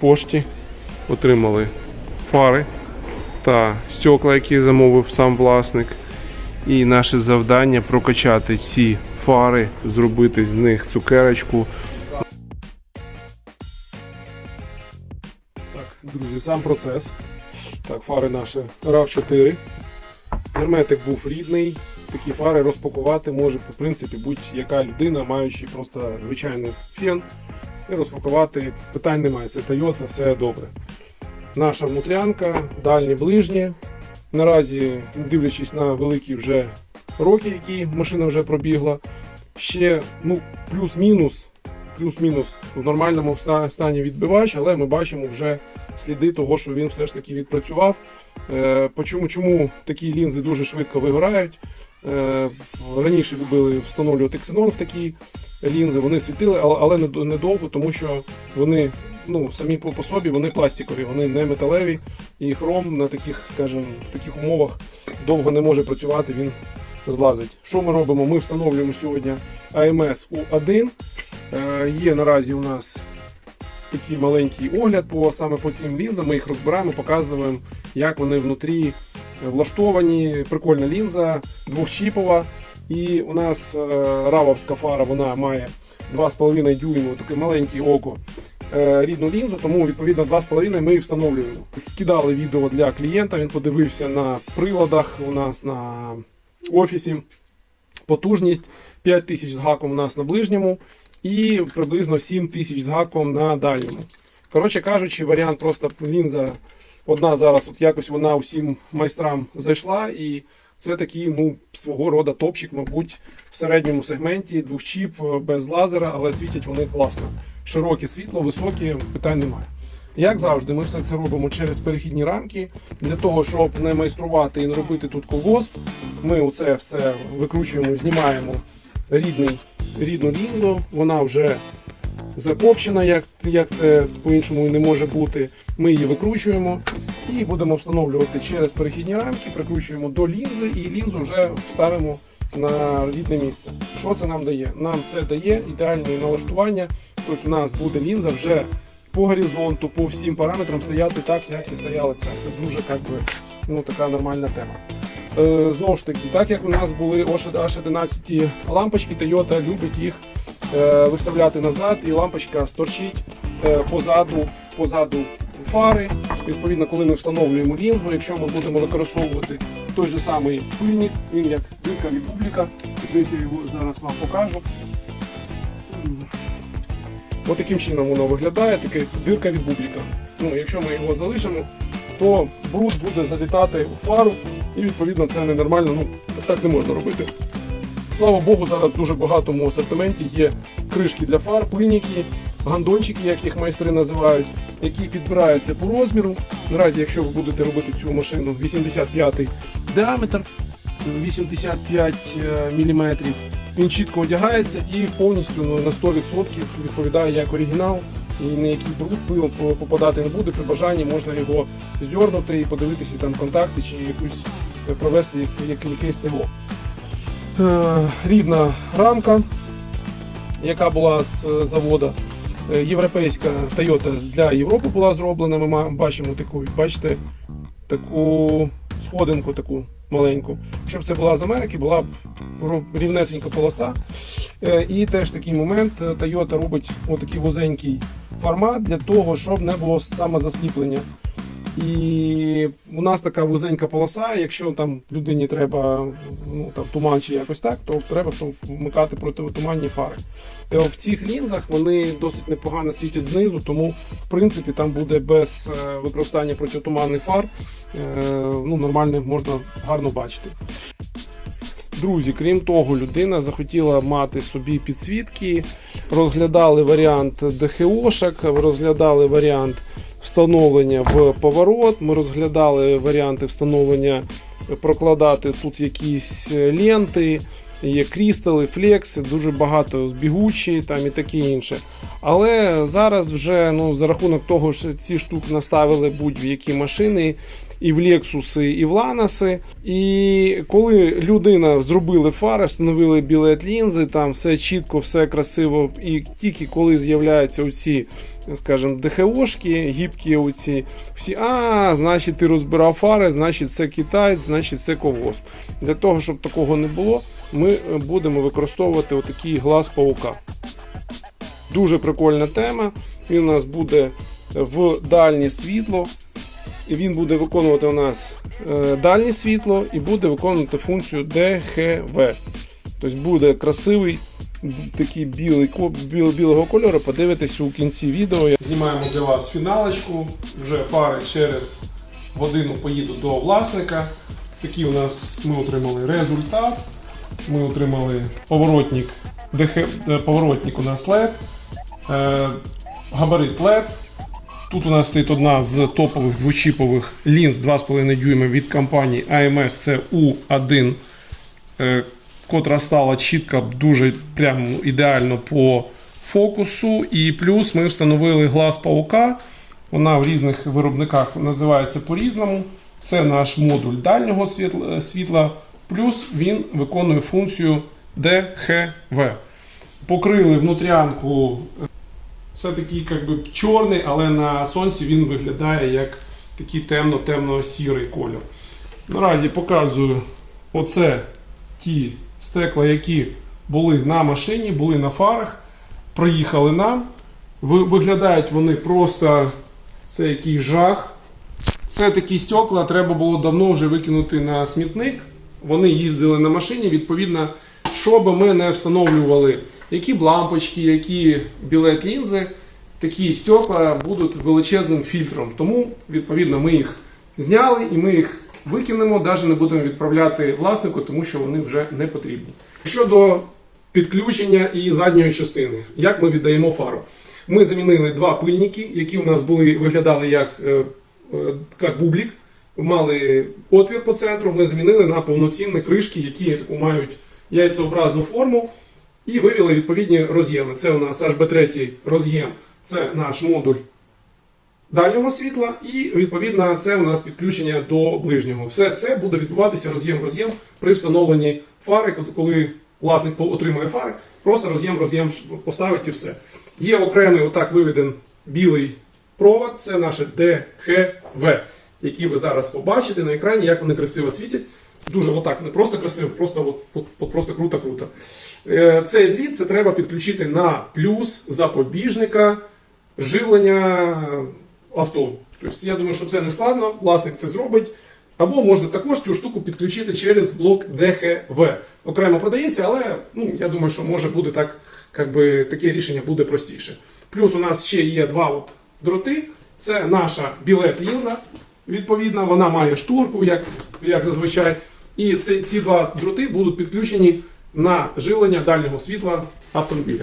пошті отримали фари та стекла, які замовив сам власник. І наше завдання прокачати ці фари, зробити з них цукерочку. Так, друзі, сам процес. Так, фари наші RAV4. Герметик був рідний. Такі фари розпакувати може, в принципі, будь-яка людина, маючи просто звичайний фен. І розпакувати питань немає. Це Toyota, все добре. Наша внутрянка, дальні ближні. Наразі, дивлячись на великі вже роки, які машина вже пробігла, ще ну, плюс-мінус, плюс-мінус в нормальному стані відбивач, але ми бачимо вже сліди того, що він все ж таки відпрацював. Е, почому, чому такі лінзи дуже швидко вигорають? Е, раніше любили встановлювати ксенон в такі лінзи, вони світили, але, недовго, тому що вони ну, самі по, собі вони пластикові, вони не металеві, і хром на таких, скажімо, в таких умовах довго не може працювати, він злазить. Що ми робимо? Ми встановлюємо сьогодні AMS U1. Е, є наразі у нас такий маленький огляд по саме по цим лінзам. Ми їх розбираємо, показуємо, як вони внутрі влаштовані. Прикольна лінза, двохчіпова. І у нас е, равовська фара вона має 2,5 дюйму, таке маленьке око. е, Рідну лінзу, тому відповідно 2,5 ми встановлюємо. Скидали відео для клієнта. Він подивився на приладах у нас на офісі. Потужність 5000 з гаком у нас на ближньому і приблизно 7000 з гаком на дальньому. Коротше кажучи, варіант просто лінза одна зараз, от якось вона усім майстрам зайшла, і це такий ну, свого рода топчик, мабуть, в середньому сегменті, двохчіп е, без лазера, але світять вони класно. Широке світло, високі, питань немає. Як завжди, ми все це робимо через перехідні рамки. Для того, щоб не майструвати і не робити тут колгосп, ми оце все викручуємо, знімаємо рідний, рідну лінзу. Вона вже закопчена, як, як це по-іншому не може бути. Ми її викручуємо і будемо встановлювати через перехідні рамки, прикручуємо до лінзи і лінзу вже ставимо на рідне місце. Що це нам дає? Нам це дає ідеальне налаштування. Тобто у нас буде лінза вже по горизонту, по всім параметрам стояти так, як і стояла ця. Це дуже як би, ну, така нормальна тема. Е, знову ж таки, так як у нас були H11 лампочки, Toyota любить їх е, виставляти назад, і лампочка сторчить е, позаду, позаду фари. Відповідно, коли ми встановлюємо лінзу, якщо ми будемо використовувати той же самий пильник, він як дика від публіка, я його зараз вам покажу. Ось таким чином воно виглядає, таке дирка від бубліка. Ну, якщо ми його залишимо, то бруд буде залітати у фару, і відповідно це ненормально, ну так не можна робити. Слава Богу, зараз дуже багато в асортименті є кришки для фар, пильники, гандончики, як їх майстри називають, які підбираються по розміру. Наразі, якщо ви будете робити цю машину 85 діаметр, 85 мм, він чітко одягається і повністю на 100% відповідає як оригінал. І пил по- попадати не буде. При бажанні можна його здьорнути і подивитися там контакти чи якусь е, провести як, як, якесь. Е, рідна рамка, яка була з е, заводу. Е, Європейська Toyota для Європи була зроблена. Ми бачимо таку, бачите, таку сходинку таку маленьку. Щоб це була з Америки, була б рівнесенька полоса. Е, І теж такий момент е, Toyota робить отакий вузенький формат для того, щоб не було самозасліплення. І у нас така вузенька полоса. Якщо там людині треба ну, там, туман чи якось так, то треба там вмикати протитуманні фари. Е, В цих лінзах вони досить непогано світять знизу, тому в принципі там буде без е, використання протитуманних фар. е, Ну, нормально можна гарно бачити. Друзі, крім того, людина захотіла мати собі підсвітки, розглядали варіант ДХОшок, розглядали варіант встановлення в поворот. Ми розглядали варіанти встановлення, е, прокладати тут якісь е, ленти, є крістали, флекси, дуже багато збігучі там і таке інше. Але зараз вже ну, за рахунок того, що ці штуки наставили будь-в які машини, і в Lexus, і в Lanos. І коли людина зробили фари, встановили білет лінзи, там все чітко, все красиво. І тільки коли з'являються оці, скажімо, ДХОшки, гібкі оці, всі, а, значить, ти розбирав фари, значить, це китаєць, значить, це ковгосп. Для того, щоб такого не було, ми будемо використовувати отакий глаз паука. Дуже прикольна тема. Він у нас буде в дальнє світло. І він буде виконувати у нас е, дальнє світло і буде виконувати функцію DHV. Тобто буде красивий такий білий, біл, білого кольору. Подивитесь у кінці відео. Знімаємо для вас фіналочку. Вже фари через годину поїдуть до власника. Такий у нас ми отримали результат. Ми отримали поворотник, поворотник у нас LED, е, габарит LED. Тут у нас стоїть одна з топових двочіпових лінз 2,5 дюйма від компанії AMS. Це U1, е, котра стала чітка, дуже прямо ідеально по фокусу. І плюс ми встановили глаз паука. Вона в різних виробниках називається по-різному. Це наш модуль дальнього світла, плюс він виконує функцію DHV. Покрили внутрянку це такий як би, чорний, але на сонці він виглядає як такий темно-темно-сірий кольор. Наразі показую оце ті стекла, які були на машині, були на фарах, проїхали нам. Виглядають вони просто це який жах. Це такі стекла треба було давно вже викинути на смітник. Вони їздили на машині, відповідно, що би ми не встановлювали, які б лампочки, які білет лінзи, такі стекла будуть величезним фільтром. Тому, відповідно, ми їх зняли і ми їх викинемо, навіть не будемо відправляти власнику, тому що вони вже не потрібні. Щодо підключення і задньої частини, як ми віддаємо фару. Ми замінили два пильники, які у нас були, виглядали як, е, е, як бублік, мали отвір по центру. Ми замінили на повноцінні кришки, які мають яйцеобразну форму, і вивели відповідні роз'єми. Це у нас HB3 роз'єм, це наш модуль дальнього світла, і відповідно це у нас підключення до ближнього. Все це буде відбуватися роз'єм роз'єм при встановленні фари, коли- власник отримує фари, просто роз'єм роз'єм поставить і все. Є окремий отак виведен білий провод, це наше DHV, який ви зараз побачите на екрані, як вони красиво світять. Дуже отак, не просто красиво, просто, от, просто круто-круто. Е, Цей дріт це треба підключити на плюс запобіжника живлення авто. Тобто, я думаю, що це не складно, власник це зробить. Або можна також цю штуку підключити через блок DHV. Окремо продається, але ну, я думаю, що може буде так, як би, таке рішення буде простіше. Плюс у нас ще є два от дроти. Це наша білет лінза. Відповідно, вона має шторку, як, як зазвичай. І ці, ці два дроти будуть підключені на живлення дальнього світла автомобіля.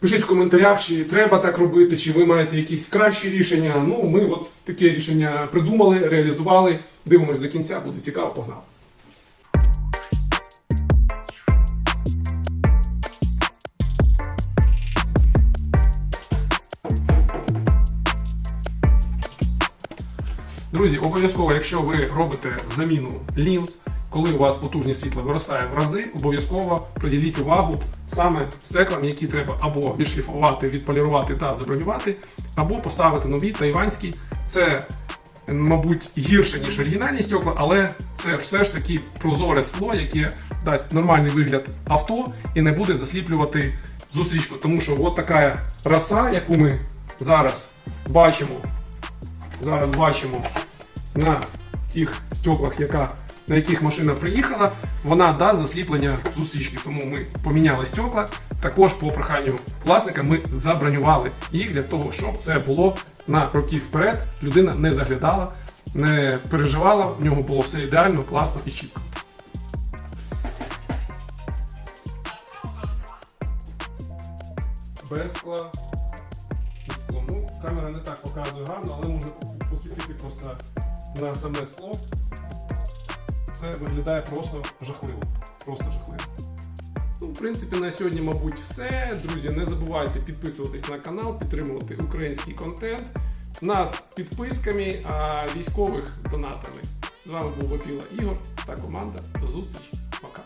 Пишіть в коментарях, чи треба так робити, чи ви маєте якісь кращі рішення. Ну, ми от таке рішення придумали, реалізували. Дивимось до кінця, буде цікаво, погнали. Друзі, обов'язково, якщо ви робите заміну лінз, коли у вас потужність світла виростає в рази, обов'язково приділіть увагу саме стеклам, які треба або відшліфувати, відполірувати та забронювати, або поставити нові тайванські. Це, мабуть, гірше, ніж оригінальні стекла, але це все ж таки прозоре скло, яке дасть нормальний вигляд авто і не буде засліплювати зустрічку. Тому що от така роса, яку ми зараз бачимо, зараз бачимо на тих стеклах, яка, на яких машина приїхала, вона дасть засліплення зустрічки. Тому ми поміняли стекла. Також по проханню власника ми забронювали їх для того, щоб це було на роки вперед. Людина не заглядала, не переживала, в нього було все ідеально, класно і чітко. Без скла. Без скло. Ну, камера не так показує гарно, але можна посвітити просто на саме скло. Це виглядає просто жахливо. Просто жахливо. Ну, в принципі, на сьогодні, мабуть, все. Друзі, не забувайте підписуватись на канал, підтримувати український контент. Нас підписками, а військових донатами. З вами був Вапіла Ігор та команда. До зустрічі. Пока.